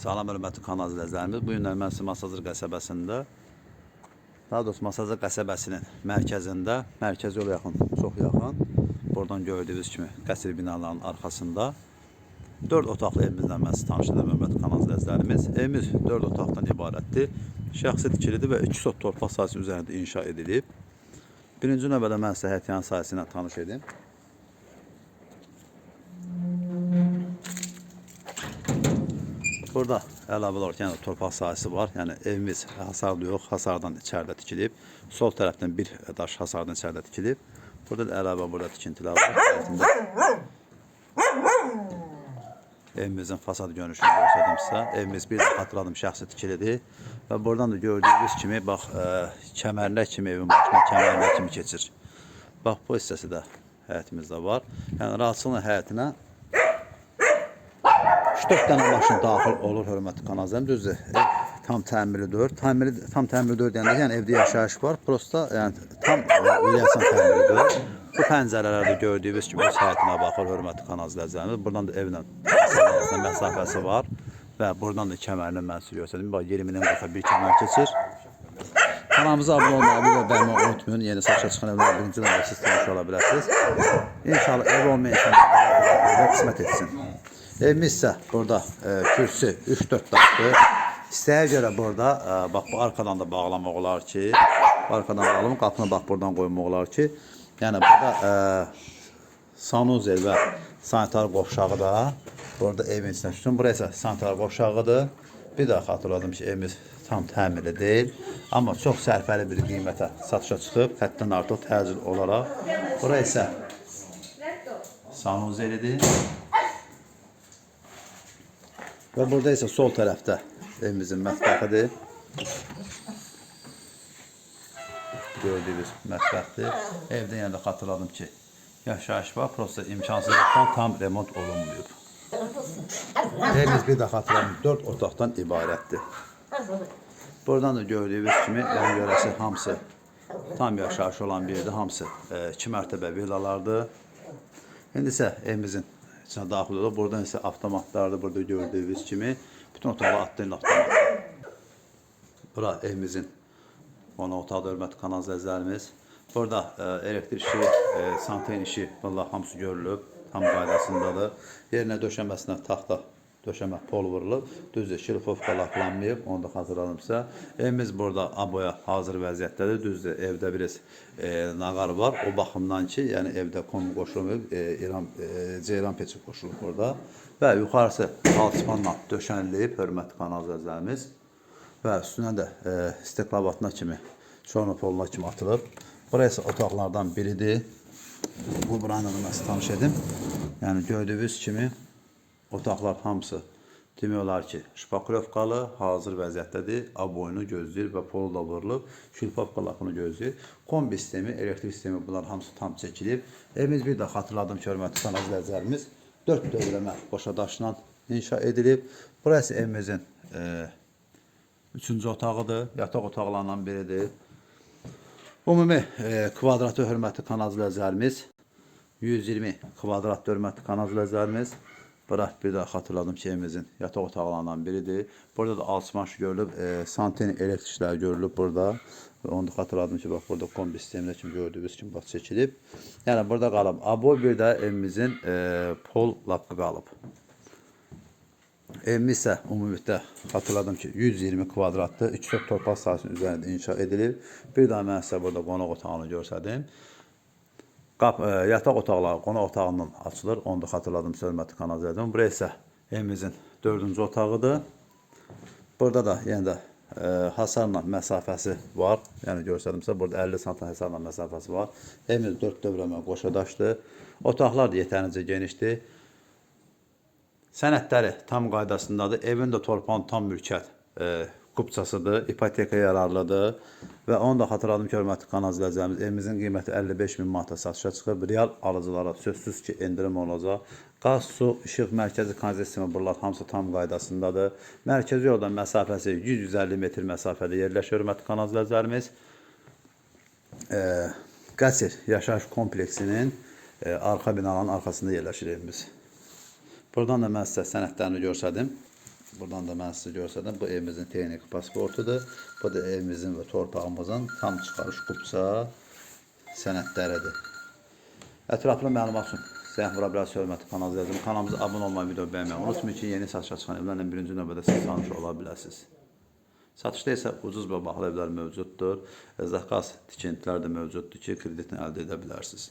Salam hörmətli kanal izləyicilərimiz. Bu günlər mən Masazır qəsəbəsində, daha doğrusu Masazır qəsəbəsinin mərkəzində, mərkəz yola yaxın, çox yaxın, buradan gördüyünüz kimi qəsr binaların arxasında 4 otaqlı evimizlə mən sizi tanış edirəm hörmətli kanal izləyicilərimiz. Evimiz 4 otaqdan ibarətdir. Şəxsi tikilidir və 2 sot torpaq sahəsi üzərində inşa edilib. Birinci növbədə mən sizə həyətyan sahəsi ilə tanış edim. Burada əlavə olaraq yəni torpaq sahəsi var. Yəni evimiz hasarlı yox, hasardan içəridə tikilib. Sol tərəfdən bir daş hasardan içəridə tikilib. Burada da əlavə burada tikintilər var. Evimizin fasad görünüşünü göstərdim sizə. Evimiz bir də xatırladım şəxsi tikilidir. Və buradan da gördüyünüz kimi bax ə, kəmərlər kimi evin başına kəmərlər kimi keçir. Bax bu hissəsi də həyətimizdə var. Yəni rahatçılığın həyətinə 3-4 dənə maşın daxil olur hörmətli kanalcılarım. Düzdür. Ev tam təmirlidir. Təmiri tam təmirlidir deyəndə yəni evdə yaşayış var. Prosta yəni tam reaksiyon təmirlidir. Bu pəncərələrdə gördüyünüz kimi öz həyətinə baxır hörmətli kanalcılarımız. Buradan da evlə arasında məsafəsi var və buradan da kəmərini mən göstərdim. Bax 20-dən qalxa bir kəmər keçir. Kanalımıza abunə olmağı və bəyənməyi unutmayın. Yeni satışa çıxan evlər birinci növbədə siz tanış ola. İnşallah ev olmayan insanlara qismət etsin. Evimiz isə burada e, kürsü 3-4 daşdır. İstəyə görə burada e, bax bu arkadan da bağlamaq olar ki, arkadan bağlamaq, qapını bax buradan qoymaq olar ki, yəni burada e, sanuzel və sanitar qovşağı da burada evin içində tutun. Bura isə sanitar qovşağıdır. Bir daha xatırladım ki, evimiz tam təmirli deyil, amma çox sərfəli bir qiymətə satışa çıxıb, həddən artıq təcil olaraq. Bura isə sanuzelidir. Və burada isə sol tərəfdə evimizin mətbəxidir. Gördüyünüz mətbəxdir. Evdə yenə də xatırladım ki, yaşayış var, prosta imkansızlıqdan tam remont olunmuyub. Evimiz bir də xatırladım, 4 otaqdan ibarətdir. Buradan da gördüyünüz kimi yan görəsi hamısı tam yaşayış olan bir yerdə hamısı 2 mərtəbə villalardır. İndi isə evimizin içine daxil olur. Buradan isə avtomatlardır. Burada gördüyünüz kimi bütün otaqlar atlayın avtomat. Bura evimizin ona otaq hörmətli kanal zəzlərimiz. Burada e, elektrik işi, e, santen işi bunlar hamısı görülüb. Tam qaydasındadır. Yerinə döşəməsinə taxta döşəmə pol vurulub. Düzdür, şilfovka laqlanmayıb. Onu da xatırladım sizə. Evimiz burada aboya hazır vəziyyətdədir. Düzdür, evdə biraz e, nağar var. O baxımdan ki, yəni evdə kombi qoşulmayıb, e, İran e, ceyran peçi qoşulub burada. Və yuxarısı alçıpanla döşənilib, hörmətli kanal zəzlərimiz. Və üstünə də e, istiklavatına kimi, çorna poluna kimi atılıb. Burası otaqlardan biridir. Bu buranı da mən tanış edim. Yəni gördüyünüz kimi otaqlar hamısı demək olar ki, şpakrovkalı, hazır vəziyyətdədir. Aboyunu gözləyir və polu da vurulub. Şilpavka lapını gözləyir. Kombi sistemi, elektrik sistemi bunlar hamısı tam çəkilib. Evimiz bir də xatırladım ki, hörmətli izləyicilərimiz 4 dövrəmə qoşa daşla inşa edilib. Burası evimizin e, üçüncü otağıdır. Yataq otaqlarından biridir. Ümumi e, kvadratı hörmətli kanal izləyicilərimiz 120 kvadrat hörmətli kanal izləyicilərimiz. Bura bir daha xatırladım ki, evimizin yataq otaqlarından biridir. Burada da alçmaş görülüb, e, santen elektriklər görülüb burada. Onu da xatırladım ki, bax burada kombi sistemində kimi gördüyünüz kimi bax çəkilib. Yəni burada qalıb. Abo bir də evimizin e, pol lapı qalıb. Evimiz isə ümumilikdə xatırladım ki, 120 kvadratdır. 2 sot torpaq sahəsinin üzərində inşa edilib. Bir daha mən burada qonaq otağını göstərdim. Qap, e, yataq otaqları qonaq otağından açılır. Onu da xatırladım hörmətli kanal izləyicim. Bura isə evimizin 4-cü otağıdır. Burada da yenə də e, hasarla məsafəsi var. Yəni göstərdimsə burada 50 sm hasarla məsafəsi var. Evimiz 4 dövrəmə qoşa daşdır. Otaqlar da yetərincə genişdir. Sənədləri tam qaydasındadır. Evin də torpağın tam mülkiyyət e, kupçasıdır, ipoteka yararlıdır. Və onu da xatırladım ki, hörmətli kanal izləyicilərimiz, evimizin qiyməti 55 min manata satışa çıxıb. Real alıcılara sözsüz ki, endirim olacaq. Qaz, su, işıq, mərkəzi kanalizasiya bunlar hamısı tam qaydasındadır. Mərkəzi yoldan məsafəsi 100-150 metr məsafədə yerləşir, hörmətli kanal izləyicilərimiz. E, Qəsir yaşayış kompleksinin e, arxa binaların arxasında yerləşir evimiz. Buradan da mən sizə sənədlərini göstərdim. Buradan da mən sizə göstərdim. Bu evimizin texniki pasportudur. Bu da evimizin və torpağımızın tam çıxarış qupsa sənədləridir. Ətraflı məlumat üçün zəng vura bilərsiniz, hörmətli kanal izləyicim. Kanalımıza abunə olmayı, video bəyənməyi unutmayın ki, yeni satışa çıxan evlərlə birinci növbədə siz tanış ola. Satışda isə ucuz və bahalı evlər mövcuddur. Zakaz tikintilər də mövcuddur ki, kreditlə əldə edə bilərsiniz.